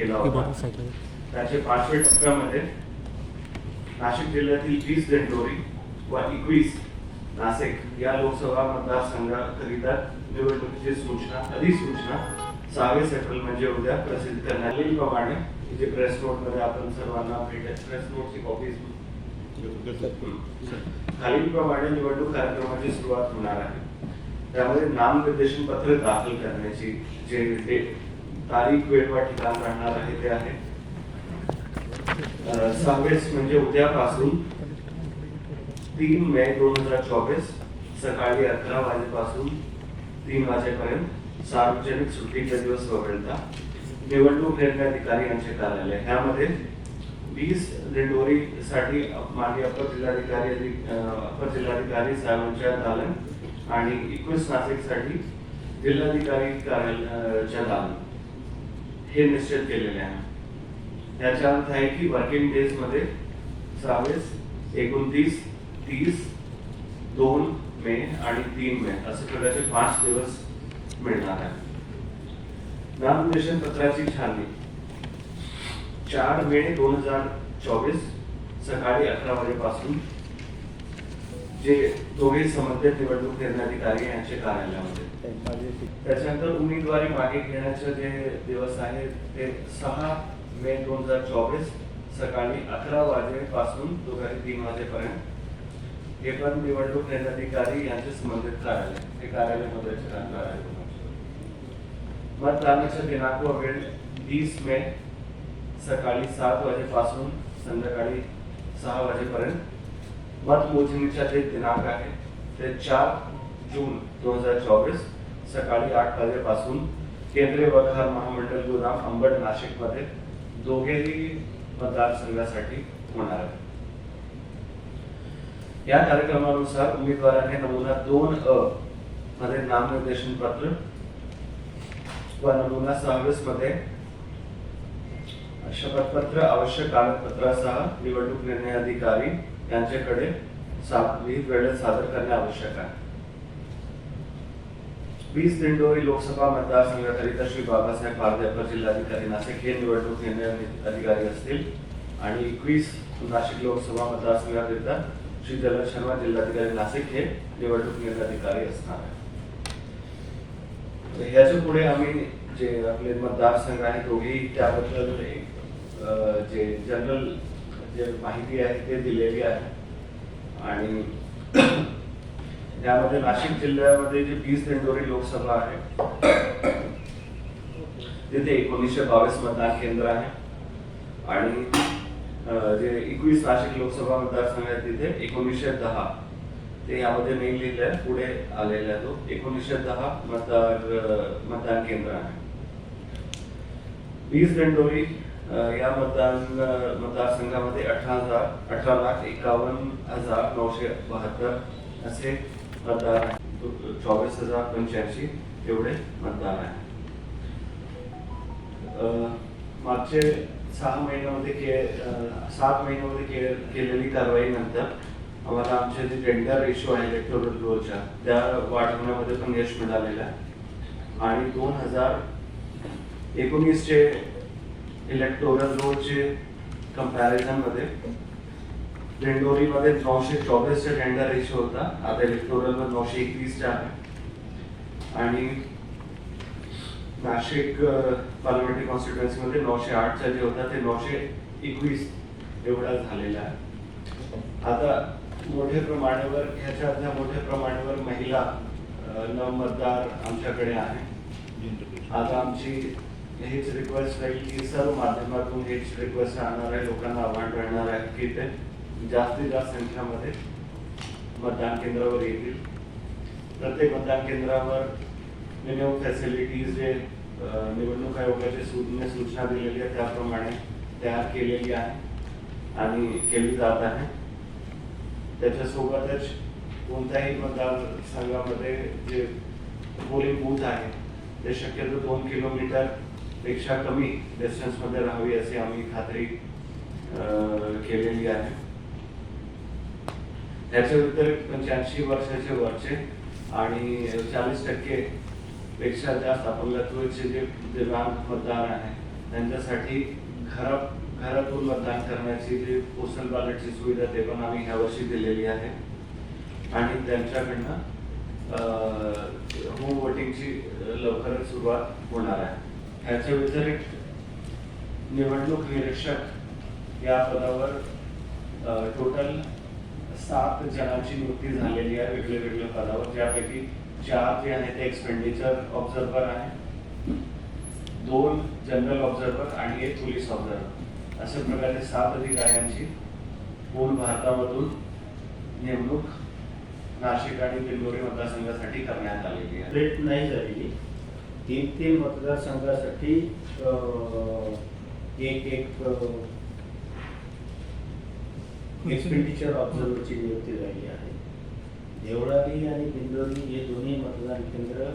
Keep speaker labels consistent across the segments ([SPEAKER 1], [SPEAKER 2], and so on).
[SPEAKER 1] केला होता. त्याचे पाचव्या टप्प्यामध्ये नाशिक जिल्ह्यातील वीस दिंडोरी व एकवीस नाशिक या लोकसभा मतदारसंघाकरिता निवडणुकीची सूचना अधिसूचना सहावीस एप्रिल म्हणजे उद्या प्रसिद्ध करण्यात येईल प्रमाणे जे प्रेस नोटमध्ये आपण सर्वांना भेटेल प्रेस नोटची कॉपी खालीलप्रमाणे निवडणूक कार्यक्रमाची सुरुवात होणार आहे. त्यामध्ये नामनिर्देशन पत्र दाखल करण्याची जे तारीख वेळ व ठिकाण राहणार आहे ते आहे. सहावेस म्हणजे उद्यापासून तीन मे दोन हजार चोवीस सकाळी अकरा वाजेपासून तीन वाजेपर्यंत सार्वजनिक सुट्टीचा दिवस वगळता निवडणूक निर्णय अधिकारी यांचे कार्यालय. ह्यामध्ये वीस दिंडोरीसाठी माजी अपर जिल्हाधिकारी अपर जिल्हाधिकारी साहेबांच्या दालन आणि एकवीस नाशिकसाठी जिल्हाधिकारी कार्यालयाच्या दालन. हे निश्चित केलेले आहे. याचा अर्थ आहे की वर्किंग डेजमध्ये सहावीस एकोणतीस तीस दोन मे आणि तीन मे असे प्रकारचे पाच दिवस मिळणार आहे नामनिर्देशन पत्राची छाननी. चार मे दोन हजार चोवीस सकाळी अकरा वाजेपासून जे दोघे संबंधित निवडणूक निर्णय अधिकारी यांचे कार्यालयामध्ये. त्याच्यानंतर उमेदवारी मागे घेण्याचे जे दिवस आहे ते सहा मे दोन हजार चोवीस सकाळी अकरा वाजेपासून दुपारी तीन वाजेपर्यंत. हे पण निवडणूक निर्णय अधिकारी यांचे संबंधित कार्यालय हे कार्यालयामध्ये राहणार आहे. मतदानाचा दिनांक व वेळ वीस मे सकाळी सात वाजेपासून संध्याकाळी सहा वाजेपर्यंत. मतमोजणीचा जे दिनांक आहे ते चार जून दोन हजार चोवीस सकाळी आठ वाजेपासून केंद्रीय वखार महामंडळ गोदाम अंबड नाशिकमध्ये दोघेही मतदारसंघासाठी होणार आहे या कार्यक्रमानुसार उमेदवाराने नमुना दोन अ मध्ये नामनिर्देशन पत्र व नमुना सहावीसमध्ये शपथपत्र आवश्यक कागदपत्रासह निवडणूक निर्णय अधिकारी यांच्याकडे सा- विहित वेळेत सादर करणे आवश्यक आहे. वीस दिंडोरी लोकसभा मतदारसंघाकरिता श्री बाबासाहेब पारदे जिल्हाधिकारी नाशिक हे निवडणूक निर्णय अधिकारी असतील. आणि एकवीस नाशिक लोकसभा मतदारसंघाकरिता श्री जलद शर्मा जिल्हाधिकारी नाशिक हे निवडणूक निर्णय अधिकारी असणार आहे ह्याच्या पुढे आम्ही जे आपले मतदारसंघ आहे दोघेही त्याबद्दल अं, जे जनरल जे माहिती आहे ते दिलेली आहे. आणि यामध्ये नाशिक जिल्ह्यामध्ये जी वीस दिंडोरी लोकसभा आहे तिथे एकोणीसशे बावीस मतदान केंद्र आहे. आणि जे एकवीस नाशिक लोकसभा मतदारसंघ आहे तिथे एकोणीसशे दहा. ते यामध्ये नाही लिहिलंय पुढे आलेला आहे तो. एकोणीसशे दहा मतदार मतदान केंद्र आहे. वीस दिंडोरी या मतदान मतदारसंघामध्ये अठरा हजार अठरा लाख एकावन्न हजार नऊशे बहात्तर असे मतदार आहे चोवीस हजार पंच्याऐंशी एवढे मतदार आहे. अं, मागचे सहा महिन्यामध्ये के सात महिन्यामध्ये के केलेली कारवाई नंतर आम्हाला आमचे जे टेंडर रेशो आहे इलेक्टोरल रोलच्या त्या वाढवण्यामध्ये पण यश मिळालेलं आहे. आणि दोन हजार एकोणीसचे इलेक्टोरल रोलचे कम्पॅरिझनमध्ये दिंडोरीमध्ये नऊशे चोवीसचा टेंडर रेशो होता. आता इलेक्टोरलवर नऊशे एकवीसचा आहे. आणि नाशिक पार्लमेंटरी कॉन्स्टिट्युएन्सीमध्ये नऊशे आठचा जे होता ते नऊशे एकवीस एवढा झालेला आहे. आता मोठ्या प्रमाणावर ह्याच्या आतल्या मोठ्या प्रमाणावर महिला नवमतदार न मतदार आमच्याकडे आहे. आता आमची हेच रिक्वेस्ट राहील की सर्व माध्यमातून हेच रिक्वेस्ट राहणार आहे. लोकांना आव्हान राहणार आहे की ते जास्तीत जास्त संख्यामध्ये मतदान केंद्रावर येतील. प्रत्येक मतदान केंद्रावर मिनिमम फॅसिलिटीज जे निवडणूक आयोगाच्या सूचने सूचना दिलेली आहे त्याप्रमाणे तयार केलेली आहे आणि केली जात आहे. त्याच्यासोबतच कोणत्याही मतदारसंघामध्ये जे पोलिंग बूथ आहे ते शक्यतो दोन किलोमीटरपेक्षा कमी डिस्टन्समध्ये राहावी अशी आम्ही खात्री केलेली आहे. त्याच्या व्यतिरिक्त पंच्याऐंशी वर्षाचे वरचे आणि चाळीस टक्के पेक्षा जास्त अपंगत्वाचे जे दिव्यांग मतदार आहे त्यांच्यासाठी घरा घरातून मतदान करण्याची जी पोस्टल बॅलेटची सुविधा ते पण आम्ही ह्या वर्षी दिलेली आहे. आणि त्यांच्याकडनं होम वोटिंगची लवकरच सुरुवात होणार आहे. ह्याच्या व्यतिरिक्त निवडणूक निरीक्षक या पदावर टोटल सात जणांची नियुक्ती झालेली आहे वेगळ्या वेगळ्या पदावर. ज्यापैकी चार जे आहेत ते एक्सपेंडिचर ऑब्झर्वर आहे. दोन जनरल ऑब्झर्वर आणि एक पोलीस ऑब्झर्वर अशा प्रकारे सात अधिकाऱ्यांची पूर्ण भारतामधून नेमणूक नाशिक आणि दिंडोरी मतदारसंघासाठी करण्यात आलेली आहे.
[SPEAKER 2] रेट नाही झालेली. तीन तीन मतदारसंघासाठी एक एक एक्सपेंडिचर ऑब्झर्वरची नियुक्ती झाली आहे. देवळाली आणि दिंडोरी हे दोन्ही मतदान केंद्र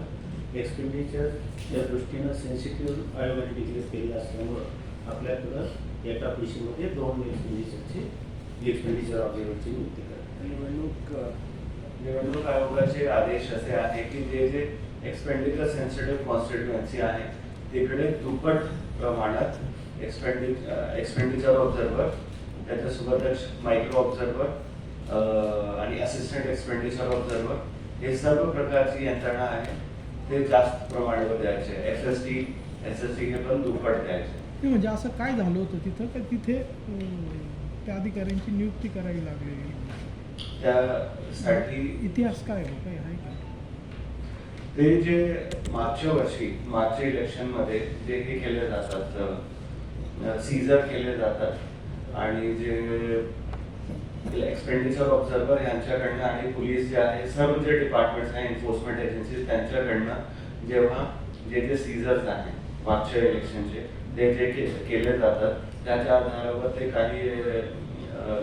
[SPEAKER 2] एक्सपेंडिचरच्या दृष्टीनं सेन्सिटिव्ह आयोगाने डिक्लेअर केलेलं असल्यामुळं आपल्याकडं एका पिशीमध्ये दोन एक्सपेंडिचरची एक्सपेंडिचर ऑब्झर्वरची नियुक्ती करतात
[SPEAKER 1] निवडणूक निवडणूक आयोगाचे आदेश असे आहे की जे जे एक्सपेंडिचर सेन्सिटिव्ह कॉन्स्टिट्युएन्सी आहे तिकडे दुप्पट प्रमाणात एक्सपेंडि एक्सपेंडिचर ऑब्झर्वर त्याच्यासोबतच मायक्रो ऑब्झर्वर आणि असिस्टंट एक्सपेंडिचर ऑब्झर्वर हे सर्व प्रकारची यंत्रणा आहे. ते जास्त प्रमाणावर द्यायचे. S S T S S T हे पण दुप्पट द्यायचे.
[SPEAKER 3] म्हणजे असं काय झालं होतं तिथं? का तिथे त्या अधिकाऱ्यांची नियुक्ती करावी लागलेली
[SPEAKER 1] त्यासाठी
[SPEAKER 3] इतिहास काय काय आहे का?
[SPEAKER 1] ते जे मागच्या वर्षी मागच्या इलेक्शनमध्ये जे हे केले जातात सीझर केले जातात आणि जे एक्सपेंडिचर ऑब्झर्वर यांच्याकडनं आणि पोलीस जे आहे सर्व जे डिपार्टमेंट्स आहे एन्फोर्समेंट एजन्सीज त्यांच्याकडनं जेव्हा जे जे सीझर्स आहे मागच्या इलेक्शनचे ते जे केले जातात त्याच्या आधारावर ते काही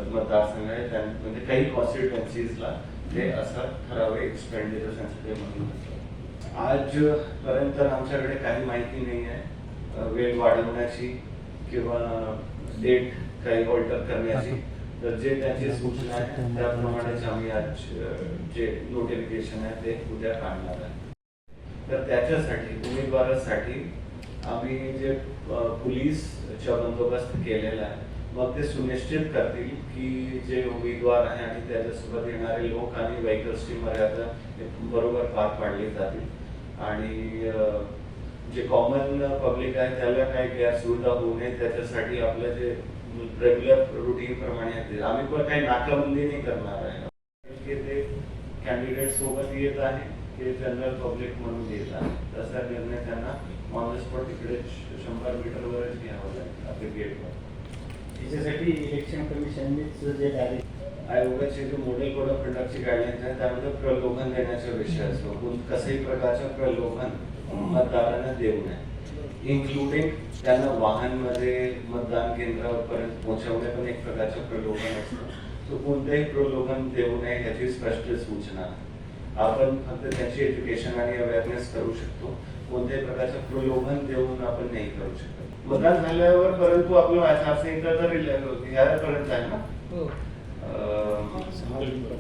[SPEAKER 1] मतदारसंघ आहे त्यां- म्हणजे काही कॉन्स्टिट्युएन्सीजला ते असं ठराविक एक्सपेंडिचर सेन्सिटिव्ह म्हणून होतं. आजपर्यंत आमच्याकडे काही माहिती नाही आहे वेळ वाढवण्याची किंवा डेट काही ऑल्टर करण्याची. तर जे त्यांची सूचना आहे त्याप्रमाणेच आम्ही आज जे नोटिफिकेशन आहे ते उद्या काढणार आहे. तर त्याच्यासाठी उमेदवारासाठी आम्ही जे पोलीसचा बंदोबस्त केलेला आहे मग ते सुनिश्चित करतील की जे उमेदवार आहे आणि त्याच्यासोबत येणारे लोक आणि व्हेकल्सची मर्यादा बरोबर पार पाडली जातील. आणि जे कॉमन पब्लिक आहे त्याला काही गैरसुविधा होऊ नये त्याच्यासाठी आपलं जे रेग्युलर रुटीन प्रमाणे ते आम्ही पण काही नाकाबंदी नाही करणार आहे. की ते कॅन्डिडेट सोबत येत आहे ते जनरल पब्लिक म्हणून येत आहे. तसा निर्णय त्यांना ऑन द स्पॉट तिकडे शंभर मीटरवरच घ्यावा लागेल आपल्या गेटवर
[SPEAKER 2] त्याच्यासाठी इलेक्शन कमिशननेच जे डायरेक्ट
[SPEAKER 1] आयोगाचे जे मॉडेल कोड ऑफ कंडक्टची गाईडलाईन्स आहे त्यामध्ये प्रलोभन देण्याचा विषय असतो. कसल्याही प्रकारचं प्रलोभन मतदारांना देऊ नये. इन्क्लुडिंग त्यांना वाहनमध्ये मतदान केंद्रापर्यंत पोहोचवणे पण एक प्रकारचं प्रलोभन असतं. तो कोणतेही प्रलोभन देऊ नये याची स्पष्ट सूचना. आपण फक्त त्याची एज्युकेशन आणि अवेअरनेस करू शकतो. कोणत्याही प्रकारचं प्रलोभन देऊन आपण नाही करू शकत. मतदान झाल्यावर परंतु आपलं आचारसंहिता तर ह्यापर्यंत आहे ना?
[SPEAKER 4] हो.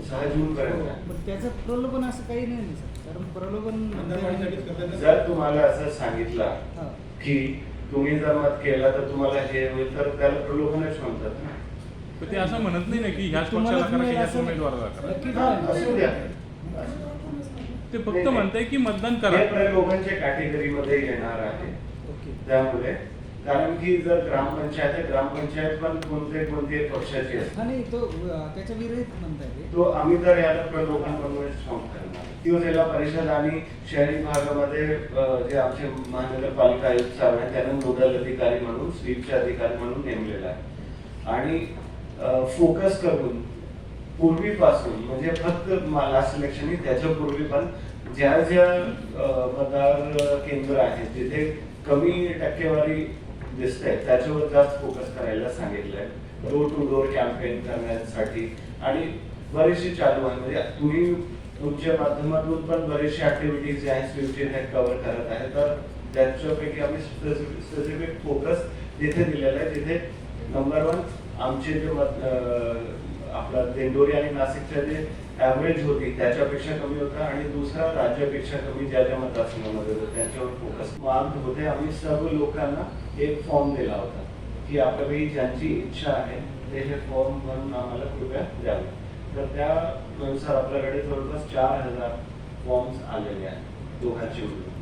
[SPEAKER 1] सहा जून पर्यंत आहे.
[SPEAKER 4] पण त्याचं प्रलोभन असं काही नाही ना सर. कारण प्रलोभन
[SPEAKER 1] जर तुम्हाला असं सांगितलं
[SPEAKER 4] हा.
[SPEAKER 1] की तुम्ही जर मत केला तर तुम्हाला हे होईल तर त्याला प्रलोभनच म्हणतात ना.
[SPEAKER 5] पण ते असं म्हणत नाही ना की ह्याच पक्षाला करा की ह्याच
[SPEAKER 4] असं
[SPEAKER 5] उमेदवाराला करा.
[SPEAKER 1] हा. असू द्या.
[SPEAKER 5] ते फक्त म्हणतंय की मतदान करा.
[SPEAKER 1] प्रलोभनच्या कॅटेगरीमध्ये येणार आहे.
[SPEAKER 4] ओके.
[SPEAKER 1] त्यामुळे कारण की जर ग्रामपंचायत आहे ग्रामपंचायत पण कोणते कोणते पक्षाची असते
[SPEAKER 4] हा नाही तो अं, त्याच्या विरोधात म्हणताय ते.
[SPEAKER 1] तो आम्ही तर याला प्रलोभन म्हणूनच फॉर्म किंवा परिषद आणि शहरी भागामध्ये जे आमचे महानगरपालिका आयुक्त साहेब आहेत त्यांना नोडल अधिकारी म्हणून स्वीपचे अधिकारी म्हणून नेमलेला आहे. आणि फोकस करून पूर्वीपासून म्हणजे फक्त लास्ट इलेक्शन त्याच्या पूर्वी पण ज्या ज्या मतदार केंद्र आहेत जिथे कमी टक्केवारी दिसते त्याच्यावर जास्त फोकस करायला सांगितलंय डोर टू डोर कॅम्पेन करण्यासाठी. आणि बरेचसे चालू आहे म्हणजे तुम्ही तुमच्या माध्यमातून पण बरेचसे ऍक्टिव्हिटीज जे आहेत स्विफ्टचे ते कव्हर करत आहे तर त्यांच्यापैकी आम्ही स्पेसिफिक फोकस जिथे दिलेला आहे जिथे नंबर वन आमचे जे आपला दिंडोरी आणि नाशिकच्या जे ॲव्हरेज होती त्याच्यापेक्षा कमी होता आणि दुसरा राज्यापेक्षा कमी ज्या ज्या मतदारसंघामध्ये होतं त्यांच्यावर फोकस मार्क होते आम्ही सर्व लोकांना एक फॉर्म दिला होता की आपल्यापैकी ज्यांची इच्छा आहे ते हे फॉर्म भरून आम्हाला कृपया द्यावे. तर त्यानुसार आपल्याकडे जवळपास चार हजार फॉर्म्स आलेले आहेत दोघांची मिळून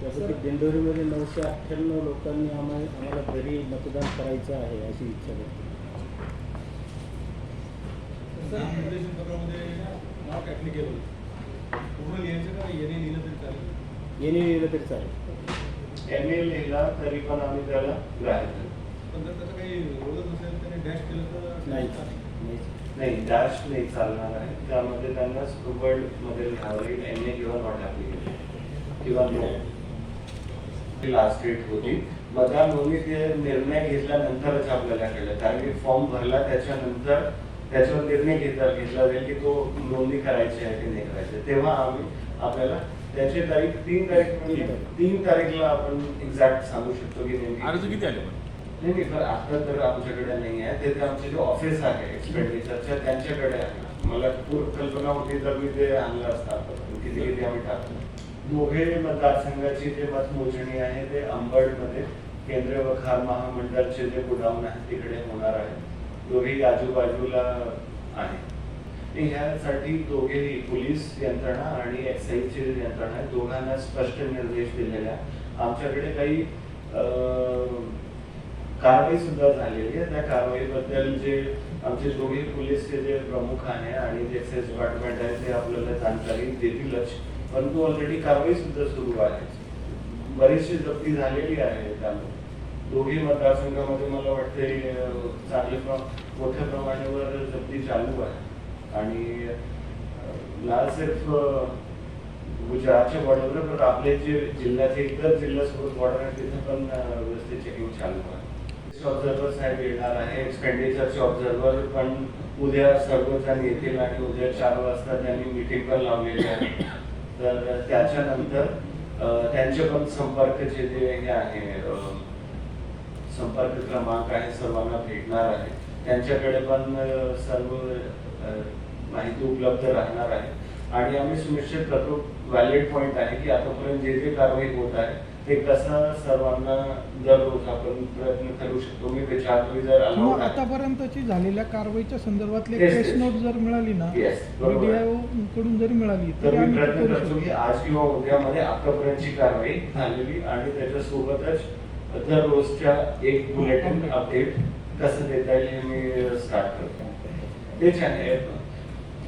[SPEAKER 2] त्यापैकी दिंडोरीमध्ये नऊशे अठ्ठ्याण्णव लोकांनी आम्हाला आम्हाला घरी मतदान करायचं आहे अशी इच्छा व्यक्त
[SPEAKER 6] का? येणे लिहिलं तरी चालेल.
[SPEAKER 2] येणे लिहिलं तरी चालेल.
[SPEAKER 1] एम ए लिहिला तरी पण आम्ही त्याला ग्राह्य धरू.
[SPEAKER 6] पण जर त्याचं काही रोजच नसेल त्याने डॅश केलं तर
[SPEAKER 2] नाही. नाही
[SPEAKER 1] डॅश नाही चालणार आहे. त्यामध्ये त्यांना स्टुबर्डमध्ये लिहावं एन ए किंवा नॉट ऍप्लिकेशन किंवा नो लास्ट डेट होती. मतदान ते निर्णय घेतल्यानंतरच आपल्याला कळलं. कारण की फॉर्म भरला त्याच्यानंतर त्याच्यावर निर्णय घेतला घेतला जाईल की तो नोंदणी करायची आहे की नाही करायची तेव्हा आम्ही आपल्याला त्याची तारीख तीन तारीख म्हणजे तीन तारीखला आपण एक्झॅक्ट सांगू शकतो की नेमकी
[SPEAKER 5] अर्ज किती आले? पण
[SPEAKER 1] नाही नाही पण आता तर आमच्याकडे नाही आहे. ते तर आमचे जे ऑफिस आहे एक्सपेंडिचरच्या त्यांच्याकडे आहे. मला पूर्ण कल्पना होती तर मी ते आणलं असतं आता. किती किती आम्ही टाकतो. दोघे मतदारसंघाची जे मतमोजणी आहे ते अंबडमध्ये केंद्रीय वखार महामंडळचे जे गोडाऊन आहे तिकडे होणार आहे. दोघेही आजूबाजूला आहे. ह्यासाठी दोघेही पोलीस यंत्रणा आणि एक्साईजची यंत्रणा आहे दोघांना स्पष्ट निर्देश दिलेले आहे. आमच्याकडे काही अं, कारवाई सुद्धा झालेली आहे. त्या कारवाईबद्दल जे आमचे दोघे पोलीसचे जे प्रमुख आहे आणि जे एक्साईज डिपार्टमेंट आहे ते आपल्याला जानकारी देतीलच. परंतु ऑलरेडी कारवाई सुद्धा सुरू आहे. बरीचशी जप्ती झालेली आहे त्यामुळे. दोघी मतदारसंघामध्ये मला वाटते चांगले मोठ्या प्रमाणावर जप्ती चालू आहे. आणि ना सिर्फ गुजरातच्या बॉर्डरवर पण आपले जे जिल्ह्याचे इतर जिल्ह्यासोबत बॉर्डर आहे तिथे पण व्यवस्थित चेकिंग चालू आहे. ऑब्झर्वर साहेब येणार आहे. एक्सपेंडिचरचे ऑब्झर्वर पण उद्या सर्वजण येतील आणि उद्या चार वाजता त्यांनी मीटिंग पण लावलेली आहे. तर त्याच्यानंतर त्यांचे पण संपर्क जे हे आहे संपर्क क्रमांक आहे सर्वांना भेटणार आहे. त्यांच्याकडे पण सर्व माहिती उपलब्ध राहणार आहे. आणि आम्ही सुनिश्चित करतो व्हॅलिड पॉईंट आहे की आतापर्यंत जे जे कारवाई होत आहे ते कसं सर्वांना दररोज आपण प्रयत्न करू शकतो मी विचारतो की जर
[SPEAKER 3] किंवा
[SPEAKER 1] आहे.
[SPEAKER 3] आतापर्यंतची झालेल्या कारवाईच्या संदर्भातली
[SPEAKER 1] Yes,
[SPEAKER 3] केस
[SPEAKER 1] yes.
[SPEAKER 3] नोट जर मिळाली ना
[SPEAKER 1] Yes, बरोबर आहे.
[SPEAKER 3] DIO कडून जरी मिळाली
[SPEAKER 1] तर
[SPEAKER 3] तरी
[SPEAKER 1] मी
[SPEAKER 3] आम्ही ते
[SPEAKER 1] प्रयत्न
[SPEAKER 3] करू
[SPEAKER 1] करतो की
[SPEAKER 3] शकतो.
[SPEAKER 1] आज किंवा उद्यामध्ये आतापर्यंतची कारवाई झालेली आणि त्याच्यासोबतच दररोजच्या एक बुलेटिन अपडेट कसं देता येईल हे मी स्टार्ट करतो तेच आहे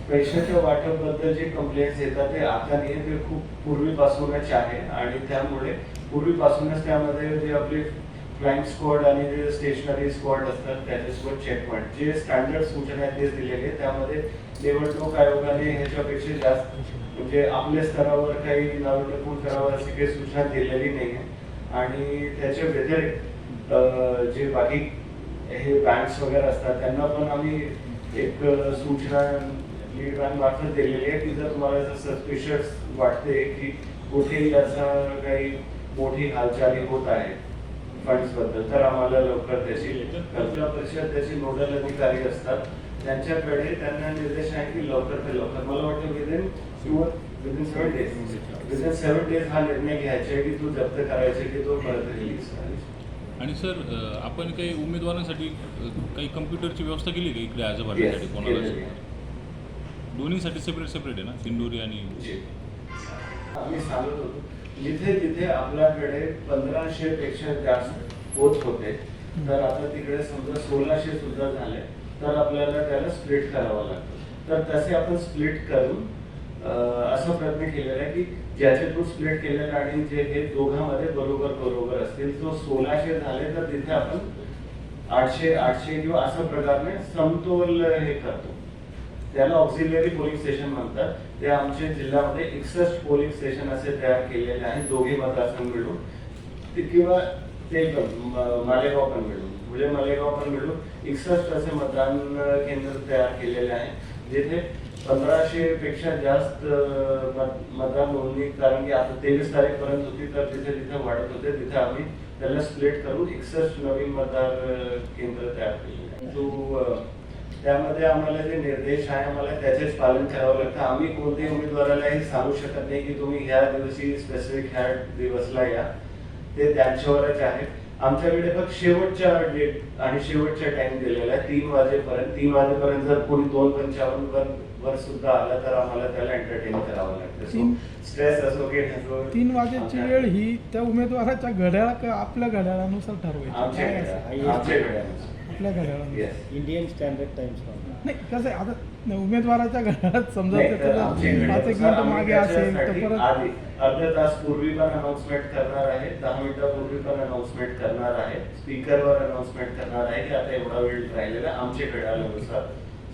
[SPEAKER 1] पैशाच्या वाटपबद्दल जे कंप्लेंट्स येतात ते आता नाही ते खूप पूर्वीपासूनच आहे आणि त्यामुळे पूर्वीपासूनच त्यामध्ये जे आपले फ्लाईंग स्क्वॉड आणि जे स्टेशनरी स्क्वॉड असतात त्याच्यासोबत चेक पॉईंट जे स्टँडर्ड सूचना आहेत तेच दिलेले. त्यामध्ये निवडणूक आयोगाने ह्याच्यापेक्षा जास्त म्हणजे आपल्या स्तरावर काही नावटपून करावं अशी काही सूचना दिलेली नाही आहे. आणि त्याच्या व्यतिरिक्त जे बाकी हे बँक्स वगैरे असतात त्यांना पण आम्ही एक सूचना लीड बँक मार्फत दिलेली आहे. की जर तुम्हाला सस्पिशियस वाटते की कुठेही असा काही मोठी हालचाली होत आहे फंड्सबद्दल. तर आम्हाला लवकर त्याची कल्पना परिषद त्याची नोडल अधिकारी असतात. त्यांच्याकडे त्यांना निर्देश आहे की लवकर ते लवकर. मला वाटतं विदिन किंवा within seven days within seven days हा निर्णय घ्यायचा आहे की तू जप्त करायचे की तो परत रिलीज करायचा
[SPEAKER 5] आणि सर आपण काही उमेदवारांसाठी काही कम्प्युटरची व्यवस्था केली का इकडे
[SPEAKER 1] Yes,
[SPEAKER 5] भरण्यासाठी कोणाला
[SPEAKER 1] आहे.
[SPEAKER 5] दोन्हीसाठी सेपरेट सेपरेट आहे ना? सिंदुरी आणि.
[SPEAKER 1] आम्ही सांगत होतो. जिथे जिथे आपल्याकडे पंधराशे पेक्षा जास्त होत होते तर आता तिकडे समजा सोळाशे सुद्धा झाले तर आपल्याला त्याला स्प्लिट करावं लागतं. तर तसे आपण स्प्लिट करून असा प्रयत्न केलेला आहे की ज्याचे तू स्प्लिट केलेला आणि जे हे दोघांमध्ये बरोबर बरोबर असतील तो सोळाशे झाले तर तिथे आपण आठशे आठशे किंवा अशा प्रकारे समतोल हे करतो. त्याला ऑक्झिलरी पोलिंग स्टेशन म्हणतात. ते आमच्या जिल्ह्यामध्ये एकसष्ट पोलिंग स्टेशन असे तयार केलेले आहेत. दोघे मतदारसंघ मिळून ते किंवा ते पण मालेगाव पण मिळून म्हणजे मालेगाव पण मिळून एकसष्ट असे मतदान केंद्र तयार केलेले आहे जिथे पंधराशे पेक्षा जास्त मतदान नोंदणी कारण की आता तेवीस तारीख पर्यंत होती तर तिथे तिथे वाढत होते तिथे आम्ही त्याला स्प्लिट करून एकसष्ट नवीन मतदार केंद्र तयार केले तो त्यामध्ये आम्हाला जे निर्देश आहे आम्हाला त्याचेच पालन करावं लागतं. आम्ही कोणत्याही उमेदवाराला हे सांगू शकत नाही की तुम्ही ह्या दिवशी स्पेसिफिक ह्या दिवसला या. ते त्यांच्यावरच आहे. आमच्याकडे फक्त शेवटच्या डेट आणि शेवटच्या टाइम दिलेला आहे. तीन वाजेपर्यंत तीन वाजेपर्यंत जर कोणी दोन पंचावन्न वर वर सुद्धा आला तर आम्हाला त्याला एंटरटेन करावं लागतं.
[SPEAKER 3] तीन-
[SPEAKER 1] स्ट्रेस असो की असो
[SPEAKER 3] तीन वाजेची वेळ ही त्या उमेदवाराच्या घड्याळा आपल्या घड्याळानुसार ठरवायची.
[SPEAKER 1] आमच्या घड्याळ-.
[SPEAKER 3] आपल्या
[SPEAKER 1] Yes.
[SPEAKER 2] इंडियन स्टँडर्ड टाइम्स
[SPEAKER 3] नाही कसं आहे आता न- उमेदवाराच्या घड्याळात समजा ते पाच एक मिनिटं मागे असेल तर परत
[SPEAKER 1] आधी अर्धा तास पूर्वी पण अनाउन्समेंट करणार आहे दहा मिनिटापूर्वी पण अनाउन्समेंट करणार आहे स्पीकरवर अनाउन्समेंट करणार आहे की आता एवढा वेळ राहिलेला आमच्या घड्याळानुसार.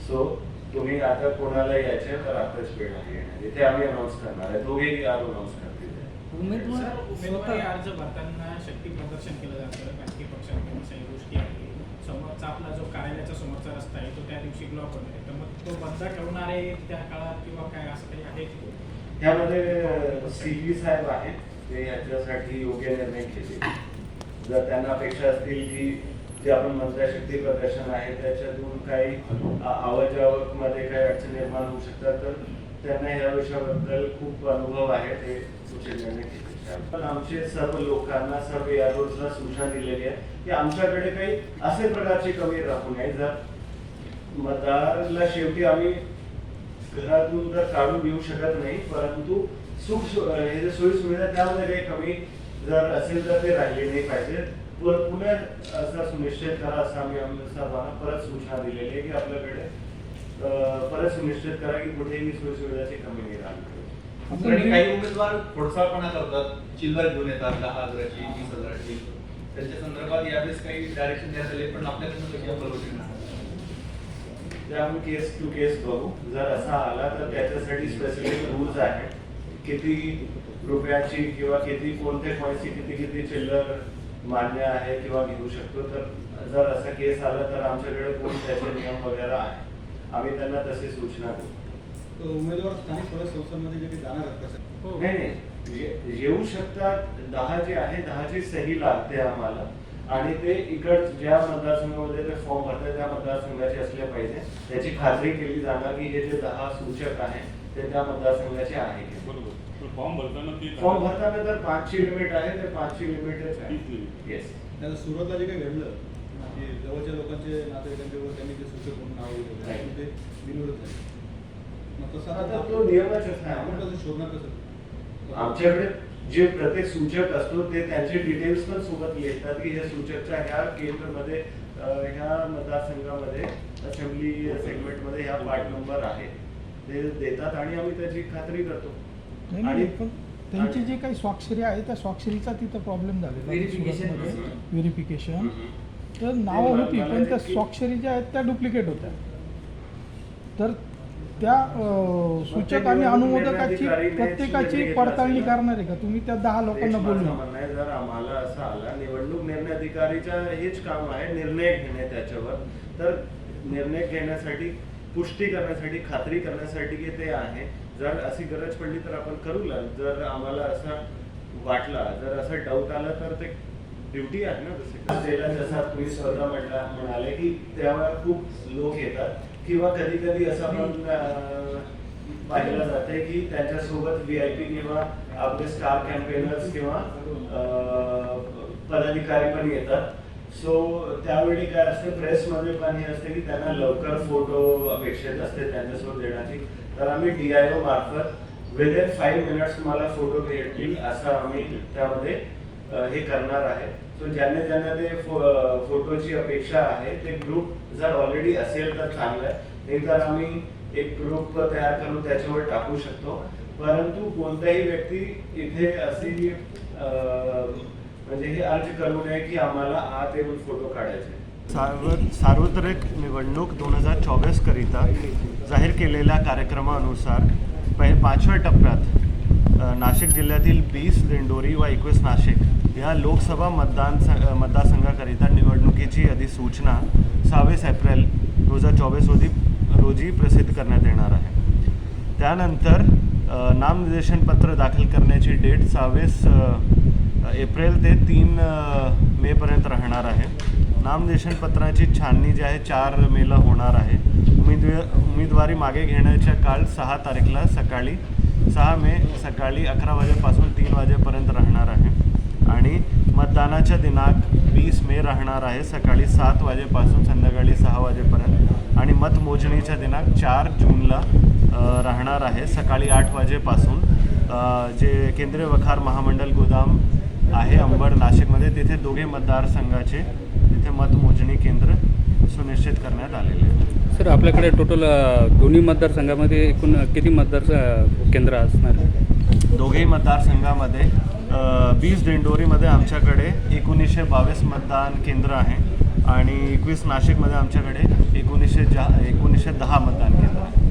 [SPEAKER 1] सो तुम्ही आता कोणाला यायचे तर आताच वेळ आहे येण्याची. ते आम्ही अनाऊन्स करणार आहे. दोघेही अनाऊन्स करतील.
[SPEAKER 4] उमेदवार
[SPEAKER 7] उमेदवारी
[SPEAKER 4] स्वतः
[SPEAKER 7] अर्ज भरताना शक्ती प्रदर्शन केलं जातं राजकीय पक्षांकडून काही गोष्टी आहेत समोरचा आपला जो कार्यालयाचा समोरचा रस्ता आहे तो त्या दिवशी ब्लॉक होणार आहे. तर मग तो बंद ठेवणार आहे त्या काळात किंवा काय असं काही आहे? की?
[SPEAKER 1] त्यामध्ये सी साहेब आहेत. ते याच्यासाठी योग्य निर्णय घेतील. जर त्यांना अपेक्षा असतील की जे आपण म्हणता शक्ती प्रदर्शन आहे त्याच्यातून काही आवाजावकमध्ये काही अडचण निर्माण होऊ शकतात तर त्यांना या विषयाबद्दल खूप अनुभव आहे ते उचित पण आमचे सर्व लोकांना सर्व या रोजला सूचना दिलेली आहे की आमच्याकडे काही असे प्रकारची कमी राहू नये जर मतदारला शेवटी आम्ही घरातून तर काढून देऊ शकत नाही परंतु सुख हे जे सोयी सुविधा त्यामध्ये काही कमी जर असेल तर ते राहिले नाही पाहिजे. पुन्हा पुन्हा असं सुनिश्चित करा असं आम्ही आमच्या सर्वांना परत सूचना दिलेली आहे की आपल्याकडे परत सुनिश्चित करा की कुठेही सोयी सुविधाची कमी नाही
[SPEAKER 3] आपण
[SPEAKER 6] आणि काही उमेदवार खोडसाळपणा करतात. चिल्लर घेऊन येतात दहा हजाराची वीस हजाराची. त्यांच्या संदर्भात यावेळेस काही डायरेक्शन देण्यात आले पण आपल्याकडून कशी अंमलबजावणी होणार?
[SPEAKER 1] ते आम्ही केस टू केस बघू. जर असा आला तर त्याच्यासाठी स्पेसिफिक रूल्स आहेत. किती रुपयाची किंवा किती कोणत्या पॉईंटची किती किती चिल्लर मान्य आहे किंवा घेऊ शकतो. तर जर असा केस आला तर आमच्याकडे कोण त्याचे नियम वगैरे आहे आम्ही त्यांना तशी सूचना देऊ.
[SPEAKER 6] उमेदवार स्थानिक स्वराज्य संस्थांमध्ये जे काही जाणार आहेत
[SPEAKER 7] हो.
[SPEAKER 1] नाही नाही. ये- येऊ शकतात दहा जे आहे दहाची सही लागते आम्हाला. आणि ते इकड ज्या मतदारसंघामध्ये ते फॉर्म भरतात त्या मतदारसंघाचे असले पाहिजे. त्याची खात्री केली जाणार की हे जे दहा सूचक आहे ते त्या मतदारसंघाचे आहे.
[SPEAKER 5] फॉर्म भरताना ते
[SPEAKER 1] फॉर्म भरताना तर पाचशे लिमिट आहे ते पाचशे लिमिटच आहे. येस
[SPEAKER 6] त्याचं सुरुवातला जे काही घडलं की जवळच्या लोकांचे नातेवाईकांच्यावर त्यांनी ते सूचक म्हणून नाव ते बिनविरोध झाले मग तसं
[SPEAKER 1] आता तो नियमच आहे
[SPEAKER 6] आपण. कसं शोधणार कसं?
[SPEAKER 1] आमच्याकडे जे प्रत्येक सूचक असतो ते त्यांचे डिटेल्स पण सोबत येतात की हे सूचकच्या ह्या केंद्रमध्ये ह्या मतदारसंघामध्ये असेंब्ली सेगमेंटमध्ये ह्या पार्ट नंबर आहे. ते देतात आणि आम्ही त्याची खात्री करतो.
[SPEAKER 3] नाही, नाही, पण त्यांची जी काही स्वाक्षरी आहे त्या स्वाक्षरीचा तिथं प्रॉब्लेम झालेला. व्हेरिफिकेशन तर
[SPEAKER 1] ते
[SPEAKER 3] नावं होती पण त्या स्वाक्षरी ज्या आहेत त्या डुप्लिकेट होत्या. तर त्या सूचक आणि अनुमोदकाची प्रत्येकाची पडताळणी करणार आहे का? तुम्ही त्या दहा लोकांना
[SPEAKER 1] आहे, जर आम्हाला असं आला निवडणूक निर्णय अधिकारीचा हेच काम आहे निर्णय घेणे त्याच्यावर. तर निर्णय घेण्यासाठी पुष्टी करण्यासाठी खात्री करण्यासाठी की ते आहे. जर अशी गरज पडली तर आपण करू लाग जर आम्हाला असा वाटला जर असा डाऊट आला तर ते ड्युटी आहे ना त्याला जसा तुम्ही स्वतः म्हणला म्हणाले की तेव्हा खूप लोक येतात. किंवा कधी कधी असं पण पाहिलं जाते की त्यांच्यासोबत व्ही आय पी किंवा आपले स्टार कॅम्पेनर्स किंवा पदाधिकारी पण येतात. सो त्यावेळी काय असते प्रेसमध्ये पण हे असते की त्यांना लवकर फोटो अपेक्षित असते त्यांच्यासोबत देण्याची. तर आम्ही डी आय ओ मार्फत विदिन फाईव्ह मिनिट्स तुम्हाला फोटो भेटतील असं आम्ही त्यामध्ये हे करणार आहे. सो ज्यांना ज्यांना ते फो- फोटोची अपेक्षा आहे ते ग्रुप जर ऑलरेडी असेल तर चांगलं आहे. नाही तर आम्ही एक ग्रुप तयार करून त्याच्यावर टाकू शकतो. परंतु कोणताही व्यक्ती इथे अशी म्हणजे हे अर्ज करू नये की आम्हाला आत येऊन फोटो काढायचे. सार्वत्रिक निवडणूक दोन हजार चोवीस करिता जाहीर केलेल्या कार्यक्रमानुसार पहि पाचव्या टप्प्यात नाशिक जिल्ह्यातील बीस दिंडोरी व एकवीस नाशिक या लोकसभा मतदान मतदारसंघाकरिता निवडणुकीची अधिसूचना सहावीस एप्रिल दोन हजार चोवीस रोजी रोजी प्रसिद्ध करण्यात येणार आहे. त्यानंतर नामनिर्देशनपत्र नामनिर्देशन पत्र दाखल करण्याची डेट सहावीस एप्रिल ते तीन मेपर्यंत राहणार आहे. नामनिर्देशनपत्राची छाननी जी आहे चार मेला होणार आहे. उमेदवा उमेदवारी मागे घेण्याच्या काळ सहा तारीखला सकाळी सहा मे सकाळी अकरा वाजेपासून तीन वाजेपर्यंत राहणार आहे आणि मतदानाचा दिनांक वीस मे राहणार आहे सकाळी सात वाजेपासून संध्याकाळी सहा वाजेपर्यंत. आणि मतमोजणीचा दिनांक चार जूनला राहणार आहे सकाळी आठ वाजेपासून. जे केंद्रीय वखार महामंडळ गोदाम आहे अंबड नाशिकमध्ये तिथे दोघे मतदारसंघाचे तिथे मतमोजणी केंद्र सुनिश्चित करण्यात आलेले आहे.
[SPEAKER 8] सर आपल्याकडे टोटल दोन्ही मतदारसंघामध्ये एकूण किती मतदार केंद्र असणार?
[SPEAKER 1] दोघेही मतदारसंघामध्ये वीस दिंडोरीमध्ये आमच्याकडे एकोणीसशे बावीस मतदान केंद्र आहे आणि एकवीस नाशिकमध्ये आमच्याकडे एकोणीसशे जा एकोणीसशे दहा मतदान केंद्र आहे.